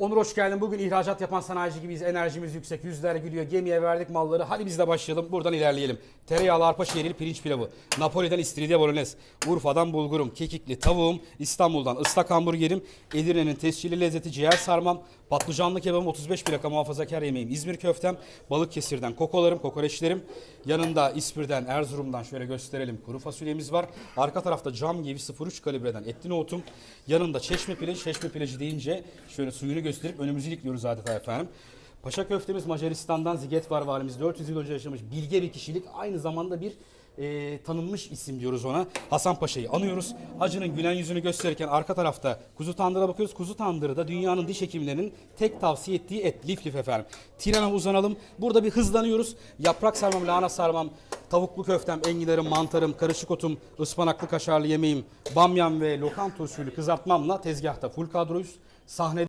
Onur hoş geldin. Bugün ihracat yapan sanayici gibiyiz. Enerjimiz yüksek. Yüzler gülüyor. Gemiye verdik malları. Hadi biz de başlayalım. Buradan ilerleyelim. Tereyağlı arpa şehriyeli pirinç pilavı. Napoli'den istiridye bolognese. Urfa'dan bulgurum. Kekikli tavuğum. İstanbul'dan ıslak hamburgerim. Edirne'nin tescilli lezzeti ciğer sarmam. Patlıcanlı kebabım 35 plaka muhafazakar yemeğim. İzmir köftem. Balıkesir'den kokolarım, kokoreçlerim. Yanında İspir'den, Erzurum'dan şöyle gösterelim. Kuru fasulyemiz var. Arka tarafta cam gibi 03 kalibreden etli nohutum. Yanında çeşme pirinç. Çeşme pirinci deyince şöyle suyunu gösterip önümüzü ilikliyoruz adeta efendim. Paşa köftemiz Macaristan'dan Ziget var valimiz. 400 yıl önce yaşamış bilge bir kişilik. Aynı zamanda bir e, tanınmış isim diyoruz ona. Hasan Paşa'yı anıyoruz. Hacının gülen yüzünü gösterirken arka tarafta kuzu tandıra bakıyoruz. Kuzu tandırı da dünyanın diş hekimlerinin tek tavsiye ettiği et. Lif lif efendim. Tirana uzanalım. Burada bir hızlanıyoruz. Yaprak sarmam, lahana sarmam, tavuklu köftem, enginarım, mantarım, karışık otum, ıspanaklı kaşarlı yemeğim, bamyam ve lokanta usulü kızartmamla tezgahta full kadroyuz. Sahnede